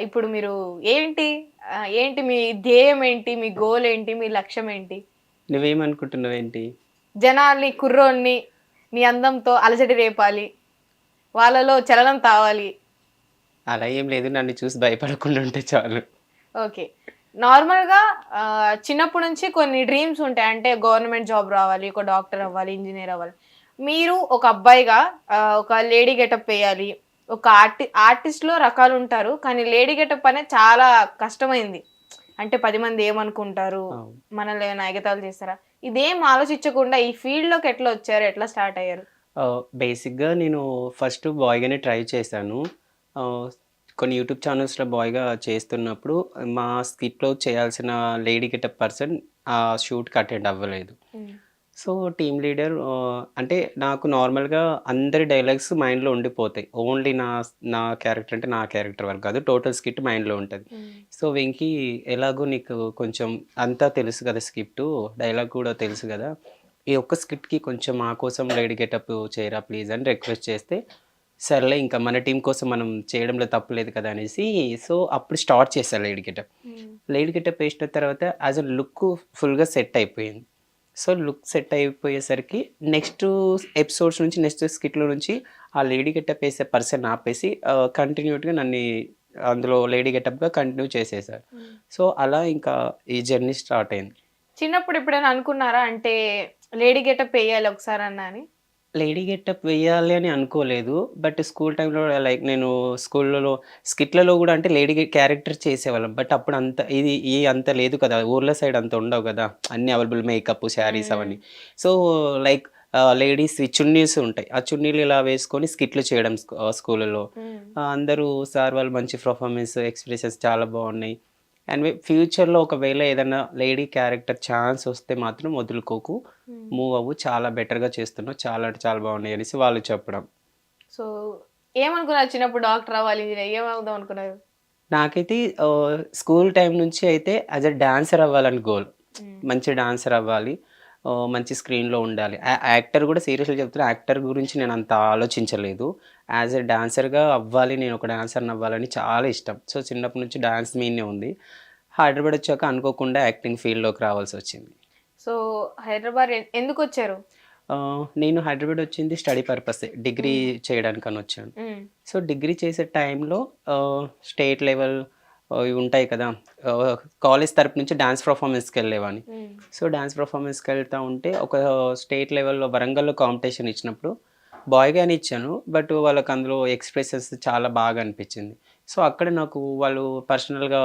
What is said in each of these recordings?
ఇప్పుడు మీరు ఏంటి? ఏంటి మీ ధ్యేయం ఏంటి? మీ గోల్ ఏంటి? మీ లక్ష్యం ఏంటి? నువ్వేమనుకుంటున్నావు ఏంటి జనాల్ని కుర్రోల్ని నీ అందంతో అలజడి రేపాలి. వాళ్ళలో చలనం తావాలి. అలా ఏం లేదు. నన్ను చూసి భయపడకుండా ఉంటే చాలు. ఓకే. నార్మల్గా చిన్నప్పటి నుంచి కొన్ని డ్రీమ్స్ ఉంటాయి. అంటే గవర్నమెంట్ జాబ్ రావాలి ఒక డాక్టర్ అవ్వాలి ఇంజనీర్ అవ్వాలి. మీరు ఒక అబ్బాయిగా ఒక లేడీ గెటప్ వేయాలి. ఒక ఆర్టి ఆర్టిస్ట్లో రకాలు ఉంటారు కానీ లేడీ గెటప్ అనేది చాలా కష్టమైంది. అంటే పది మంది ఏమనుకుంటారు. మనల్ని ఏమైనా ఎగతాలు చేస్తారా? ఇదేం ఆలోచించకుండా ఈ ఫీల్డ్లోకి ఎట్లా వచ్చారు? ఎట్లా స్టార్ట్ అయ్యారు? బేసిక్గా నేను ఫస్ట్ బాయ్గానే ట్రై చేశాను. కొన్ని యూట్యూబ్ ఛానల్స్లో బాయ్గా చేస్తున్నప్పుడు మా స్కిట్లో చేయాల్సిన లేడీ గెటప్ పర్సన్ ఆ షూట్కి అటెండ్ అవ్వలేదు. సో టీమ్ లీడర్ అంటే నాకు నార్మల్గా అందరి డైలాగ్స్ మైండ్లో ఉండిపోతాయి. ఓన్లీ నా నా క్యారెక్టర్ అంటే నా క్యారెక్టర్ వరకు కాదు టోటల్ స్కిట్ మైండ్లో ఉంటుంది. సో వెంకీ ఎలాగో నీకు కొంచెం అంతా తెలుసు కదా స్క్రిప్ట్ డైలాగ్ కూడా తెలుసు కదా. ఈ ఒక్క స్క్రిప్ట్కి కొంచెం మా కోసం లేడీ గెటప్ చేయరా ప్లీజ్ అని రిక్వెస్ట్ చేస్తే సర్లే ఇంకా మన టీం కోసం మనం చేయడంలో తప్పు లేదు కదా అనేసి సో అప్పుడు స్టార్ట్ చేశాను లేడీ గెటప్. లేడీ గెటప్ వేసిన తర్వాత యాజ్ అ లుక్ ఫుల్గా సెట్ అయిపోయింది. సో లుక్ సెట్ అయిపోయేసరికి నెక్స్ట్ ఎపిసోడ్స్ నుంచి నెక్స్ట్ స్కిట్లో నుంచి ఆ లేడీ గెటప్ వేసే పర్సన్ ఆపేసి కంటిన్యూట్గా నన్ను అందులో లేడీ గెటప్గా కంటిన్యూ చేసేసారు. సో అలా ఇంకా ఈ జర్నీ స్టార్ట్ అయింది. చిన్నప్పుడు ఎప్పుడైనా అనుకున్నారా అంటే లేడీ గెటప్ వేయాలి ఒకసారి అన్నా అని? లేడీ గెటప్ వేయాలి అని అనుకోలేదు. బట్ స్కూల్ టైంలో లైక్ నేను స్కూల్లో స్కిట్లలో కూడా అంటే లేడీ క్యారెక్టర్ చేసేవాళ్ళం. బట్ అప్పుడు అంత ఇది ఈ అంత లేదు కదా. ఊర్ల సైడ్ అంత ఉండవు కదా. అన్ని అవైలబుల్ మేకప్ శారీస్ అవన్నీ. సో లైక్ లేడీస్ చున్నీస్ ఉంటాయి. ఆ చున్నీలు ఇలా వేసుకొని స్కిట్లు చేయడం స్కూళ్ళలో అందరూ సార్ వాళ్ళు మంచి పర్ఫార్మెన్స్ ఎక్స్ప్రెషన్స్ చాలా బాగున్నాయి. అండ్ ఫ్యూచర్లో ఒకవేళ ఏదైనా లేడీ క్యారెక్టర్ ఛాన్స్ వస్తే మాత్రం వదులుకోకు. మూవ్ అవ్వు చాలా బెటర్గా చేస్తున్నావు చాలా అంటే చాలా బాగున్నాయి అనేసి వాళ్ళు చెప్పడం. సో ఏమనుకున్నారు చిన్నప్పుడు డాక్టర్ అవ్వాలి ఇంజనీర్ ఏమవుదాం అనుకున్నారు? నాకైతే స్కూల్ టైం నుంచి అయితే యాజ్ అ డాన్సర్ అవ్వాలని గోల్ మంచి డాన్సర్ అవ్వాలి మంచి స్క్రీన్లో ఉండాలి. యాక్టర్ కూడా సీరియస్గా చెప్తున్నా యాక్టర్ గురించి నేను అంత ఆలోచించలేదు. యాజ్ ఎ డాన్సర్గా అవ్వాలి నేను ఒక డాన్సర్ని అవ్వాలని చాలా ఇష్టం. సో చిన్నప్పటి నుంచి డాన్స్ మీనే ఉంది. హైదరాబాద్ వచ్చాక అనుకోకుండా యాక్టింగ్ ఫీల్డ్లోకి రావాల్సి వచ్చింది. సో హైదరాబాద్ ఎందుకు వచ్చారు నేను హైదరాబాద్ వచ్చింది స్టడీ పర్పస్. డిగ్రీ చేయడానికని వచ్చాను. సో డిగ్రీ చేసే టైంలో స్టేట్ లెవెల్ ఉంటాయి కదా కాలేజ్ తరపు నుంచి డాన్స్ పర్ఫార్మెన్స్కి వెళ్ళేవాడిని మ్మ్. సో డాన్స్ పర్ఫార్మెన్స్కి వెళ్తూ ఉంటే ఒక స్టేట్ లెవెల్లో వరంగల్లో కాంపిటీషన్ ఇచ్చినప్పుడు బాయ్గానే ఇచ్చాను బట్ వాళ్ళకి అందులో ఎక్స్ప్రెషన్స్ చాలా బాగా అనిపించింది. సో అక్కడ నాకు వాళ్ళు పర్సనల్గా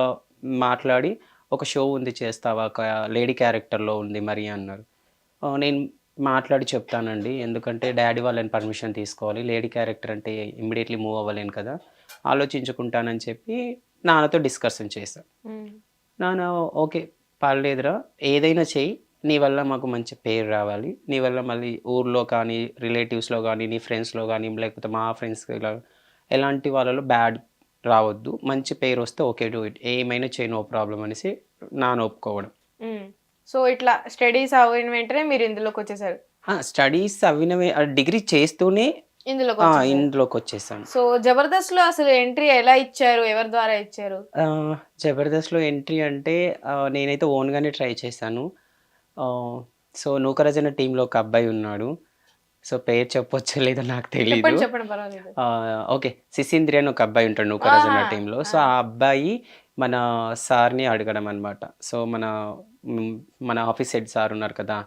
మాట్లాడి ఒక షో ఉంది చేస్తావా? ఒక లేడీ క్యారెక్టర్లో ఉంది మరి అన్నారు. నేను మాట్లాడి చెప్తానండి. ఎందుకంటే డాడీ వాళ్ళని పర్మిషన్ తీసుకోవాలి. లేడీ క్యారెక్టర్ అంటే ఇమ్మీడియట్లీ మూవ్ అవ్వలేను కదా. ఆలోచించుకుంటానని చెప్పి నాన్నతో డిస్కషన్ చేశాను. నాన్న ఓకే పర్లేదురా. ఏదైనా చెయ్యి. నీ వల్ల మాకు మంచి పేరు రావాలి. నీ వల్ల మళ్ళీ ఊర్లో కానీ రిలేటివ్స్లో కానీ నీ ఫ్రెండ్స్లో కానీ లేకపోతే మా ఫ్రెండ్స్ ఇలా ఎలాంటి వాళ్ళలో బ్యాడ్ రావద్దు. మంచి పేరు వస్తే ఓకే డూ ఇట్. ఏమైనా చేయి నో ప్రాబ్లం అనేసి నాన్న ఒప్పుకోవడం. సో ఇట్లా స్టడీస్ అయిన వెంటనే మీరు ఇందులోకి వచ్చేసారు? స్టడీస్ అవినవే డిగ్రీ చేస్తూనే ఇందులోకి. ఇందులోకి వచ్చేసాను. సో జబర్దస్త్లో అసలు ఎంట్రీ ఎలా ఇచ్చారు? ఎవరి ద్వారా ఇచ్చారు? ఆ, జబర్దస్త్లో ఎంట్రీ అంటే నేనైతే ఓన్గానే ట్రై చేశాను. సో నూకరాజ్ అనే టీంలో ఒక అబ్బాయి ఉన్నాడు. సో పేరు చెప్పొచ్చో లేదో నాకు తెలియదు ఓకే సిసింద్రి అని ఒక అబ్బాయి ఉంటాడు అన్న ఆ, టీంలో. సో ఆ అబ్బాయి మన సార్ని అడగడం అనమాట సో మన మన ఆఫీస్ హెడ్ సార్ ఉన్నారు కదా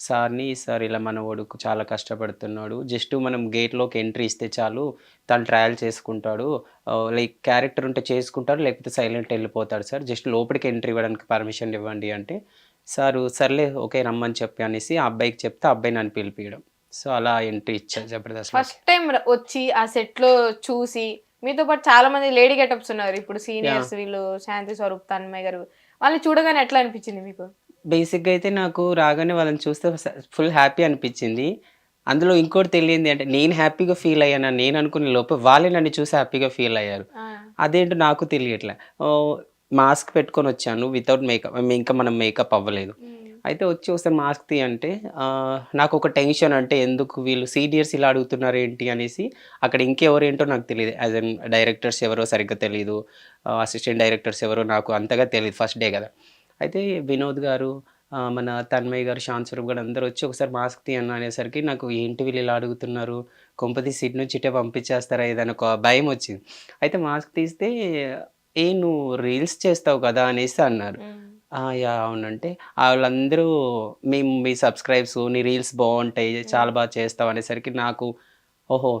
సార్ని సార్ ఇలా మన వాడుకు చాలా కష్టపడుతున్నాడు. జస్ట్ మనం గేట్లోకి ఎంట్రీ ఇస్తే చాలు తను ట్రయల్ చేసుకుంటాడు. లైక్ క్యారెక్టర్ ఉంటే చేసుకుంటాడు లేకపోతే సైలెంట్ వెళ్ళిపోతాడు సార్. జస్ట్ లోపలికి ఎంట్రీ ఇవ్వడానికి పర్మిషన్ ఇవ్వండి అంటే సారు సర్లే ఓకే రమ్మని చెప్పి అనేసి ఆ అబ్బాయికి చెప్తే అబ్బాయి నన్ను పిలిపియడం. సో అలా ఎంట్రీ ఇచ్చారు జబర్దస్త్ ఫస్ట్ టైం వచ్చి ఆ సెట్లో చూసి మీతో పాటు చాలా మంది లేడీ గెటప్స్ ఉన్నారు. ఇప్పుడు సీనియర్స్ వీళ్ళు శాంతి స్వరూప్ తన్మయ్ గారు. వాళ్ళని చూడగానే ఎట్లా అనిపించింది మీకు? బేసిక్గా అయితే నాకు రాగానే వాళ్ళని చూస్తే ఫుల్ హ్యాపీ అనిపించింది. అందులో ఇంకోటి తెలియంది అంటే నేను హ్యాపీగా ఫీల్ అయ్యాను? నేను అనుకునే లోపు వాళ్ళే నన్ను చూసి హ్యాపీగా ఫీల్ అయ్యారు. అదేంటో నాకు తెలియట్లే. మాస్క్ పెట్టుకొని వచ్చాను వితౌట్ మేకప్ ఇంకా మనం మేకప్ అవ్వలేదు. అయితే వచ్చి ఒకసారి మాస్క్ తీ అంటే నాకు ఒక టెన్షన్ అంటే ఎందుకు వీళ్ళు సీనియర్స్ ఇలా అడుగుతున్నారు ఏంటి అనేసి అక్కడ ఇంకెవరేంటో నాకు తెలియదు. యాజ్ అన్ డైరెక్టర్స్ ఎవరో సరిగ్గా తెలియదు అసిస్టెంట్ డైరెక్టర్స్ ఎవరో నాకు అంతగా తెలియదు ఫస్ట్ డే కదా. అయితే వినోద్ గారు మన తన్మయ్య గారు శాంత్ స్వరూప్ గారు అందరూ వచ్చి ఒకసారి మాస్క్ తీయను అనేసరికి నాకు ఏంటి వీళ్ళు ఇలా అడుగుతున్నారు? కొంపతి సీట్ నుంచి ఇటే పంపించేస్తారా? ఏదైనా ఒక భయం వచ్చింది. అయితే మాస్క్ తీస్తే ఏ నువ్వు రీల్స్ చేస్తావు కదా అనేసి అన్నారు. యా అవునంటే వాళ్ళందరూ మేము మీ సబ్స్క్రైబ్స్ నీ రీల్స్ బాగుంటాయి చాలా బాగా చేస్తావు అనేసరికి నాకు ఓహో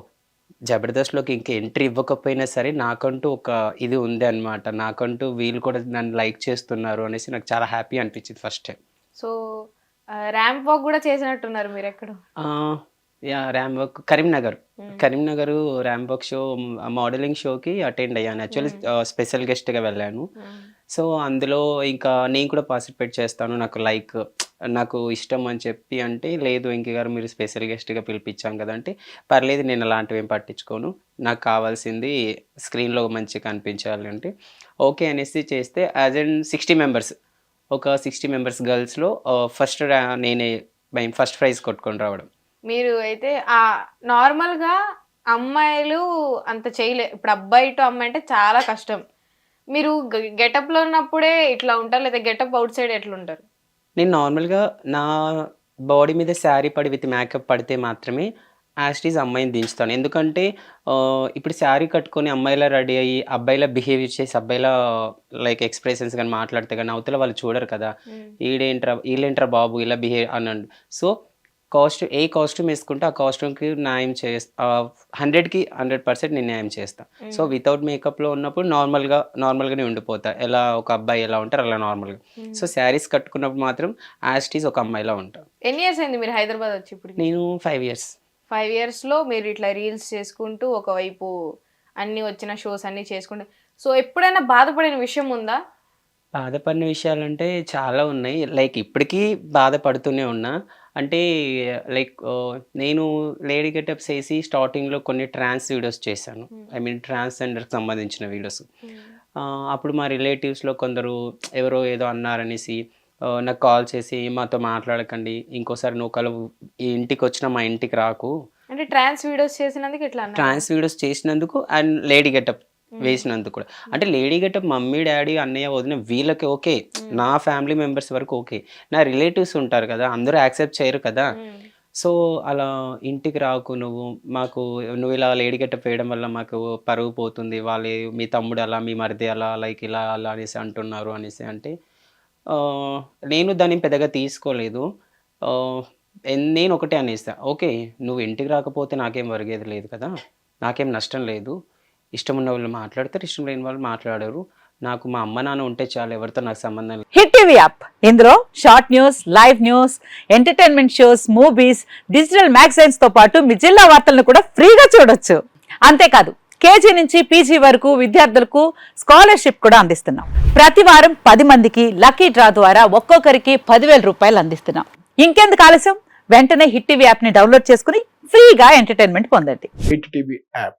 జబర్దస్త్లోకి ఇంక ఎంట్రీ ఇవ్వకపోయినా సరే నాకంటూ ఒక ఇది ఉంది అనమాట నాకంటూ వీళ్ళు కూడా నన్ను లైక్ చేస్తున్నారు అనేసి నాకు చాలా హ్యాపీ అనిపించింది first time. So ramp walk కూడా చేసినట్టున్నారు మీరు ఎక్కడ yeah ramp walk Karimnagar. Karimnagar ramp walk show modelling షోకి అటెండ్ అయ్యాను. యాక్చువల్లీ స్పెషల్ గెస్ట్గా వెళ్ళాను. సో అందులో ఇంకా నేను కూడా పార్టిసిపేట్ చేస్తాను. నాకు లైక్ నాకు ఇష్టం అని చెప్పి అంటే లేదు ఇంక గారు మీరు స్పెషల్ గెస్ట్గా పిలిపించాం కదా అంటే పర్లేదు నేను అలాంటివి ఏం పట్టించుకోను. నాకు కావాల్సింది స్క్రీన్లో మంచిగా కనిపించాలి అంటే ఓకే అనేసి చేస్తే యాజ్ అండ్ సిక్స్టీ మెంబర్స్ ఒక సిక్స్టీ మెంబర్స్ గర్ల్స్లో ఫస్ట్ నేనే ఫస్ట్ ప్రైజ్ కొట్టుకొని రావడం. మీరు అయితే ఆ నార్మల్గా అమ్మాయిలు అంత చేయలే. ఇప్పుడు అబ్బాయి టు అమ్మాయి అంటే చాలా కష్టం. మీరు గెటప్లో ఉన్నప్పుడే ఇట్లా ఉంటారు లేదా గెటప్ అవుట్ సైడ్ ఎట్లా ఉంటారు? నేను నార్మల్గా నా బాడీ మీద శారీ పడి విత్ మేకప్ పడితే మాత్రమే యాస్టీజ్ అమ్మాయిని దించుతాను. ఎందుకంటే ఇప్పుడు శారీ కట్టుకొని అమ్మాయిలా రెడీ అయ్యి అబ్బాయిలా బిహేవ్ చేసి అబ్బాయిలా లైక్ ఎక్స్ప్రెషన్స్ కానీ మాట్లాడితే కానీ అవతల వాళ్ళు చూడరు కదా. ఈడేంట్రా వీళ్ళేంట్రా బాబు ఇలా బిహేవ్ అనండి. సో కాస్ట్యూమ్ ఏ కాస్ట్యూమ్ వేసుకుంటే ఆ కాస్ట్యూమ్కి న్యాయం చేస్తా హండ్రెడ్కి హండ్రెడ్ పర్సెంట్ నేను న్యాయం చేస్తాను సో వితౌట్ మేకప్లో ఉన్నప్పుడు నార్మల్గా నార్మల్గానే ఉండిపోతా. ఎలా ఒక అబ్బాయి ఎలా ఉంటారు అలా నార్మల్గా. సో శారీస్ కట్టుకున్నప్పుడు మాత్రం యాస్టీస్ ఒక అమ్మాయిలా ఉంటాను ఎన్ని ఇయర్స్ అయింది మీరు హైదరాబాద్ వచ్చి ఇప్పుడు నేను ఫైవ్ ఇయర్స్. ఫైవ్ ఇయర్స్లో మీరు ఇట్లా రీల్స్ చేసుకుంటూ ఒకవైపు అన్ని వచ్చిన షోస్ అన్ని చేసుకుంటూ సో ఎప్పుడైనా బాధపడిన విషయం ఉందా? బాధపడిన విషయాలంటే చాలా ఉన్నాయి. లైక్ ఇప్పటికీ బాధపడుతూనే ఉన్నా. అంటే లైక్ నేను లేడీ గెటప్స్ వేసి స్టార్టింగ్లో కొన్ని ట్రాన్స్ వీడియోస్ చేశాను. ఐ మీన్ ట్రాన్స్జెండర్కి సంబంధించిన వీడియోస్. అప్పుడు మా రిలేటివ్స్లో కొందరు ఎవరో ఏదో అన్నారనేసి నాకు కాల్ చేసి మాతో మాట్లాడకండి ఇంకోసారి నువ్వు కలు ఈ ఇంటికి వచ్చిన మా ఇంటికి రాకు. అంటే ట్రాన్స్ వీడియోస్ చేసినందుకు ఇట్లా ట్రాన్స్ వీడియోస్ చేసినందుకు అండ్ లేడీ గెటప్ వేసినందుకు కూడా. అంటే లేడీ గెటప్ మమ్మీ డాడీ అన్నయ్య వదిన వీళ్ళకి ఓకే. నా ఫ్యామిలీ మెంబర్స్ వరకు ఓకే. నా రిలేటివ్స్ ఉంటారు కదా అందరూ యాక్సెప్ట్ చేయరు కదా. సో అలా ఇంటికి రాకు నువ్వు మాకు నువ్వు ఇలా లేడీ గెటప్ వేయడం వల్ల మాకు పరువు పోతుంది. వాళ్ళు మీ తమ్ముడు అలా మీ మరిది అలా లైక్ ఇలా అలా అనేసి అంటున్నారు అనేసి అంటే నేను దాన్ని పెద్దగా తీసుకోలేదు. నేను ఒకటే అనేస్తా. ఓకే నువ్వు ఇంటికి రాకపోతే నాకేం వరిగేది లేదు కదా. నాకేం నష్టం లేదు. ఇష్టం ఉన్న వాళ్ళు మాట్లాడతారు ఇష్టం లేని వాళ్ళు మాట్లాడరు. నాకు మా అమ్మ నాన్న ఉంటే చాలు ఎవరితో నాకు సంబంధం లేదు. Hit TV app. ఇందులో short news live news entertainment shows movies digital మ్యాగజైన్స్తో పాటు మీ జిల్లా వార్తలను కూడా ఫ్రీగా చూడొచ్చు. అంతేకాదు కేజీ నుంచి పీజీ వరకు విద్యార్థులకు స్కాలర్షిప్ కూడా అందిస్తున్నాం. ప్రతి వారం పది మందికి లక్కీ డ్రా ద్వారా ఒక్కొక్కరికి పదివేల రూపాయలు అందిస్తున్నాం. ఇంకెందుకు ఆలస్యం? వెంటనే హిట్ టీవీ యాప్ని డౌన్లోడ్ చేసుకుని ఫ్రీగా ఎంటర్టైన్మెంట్ పొందండి. Hit TV app.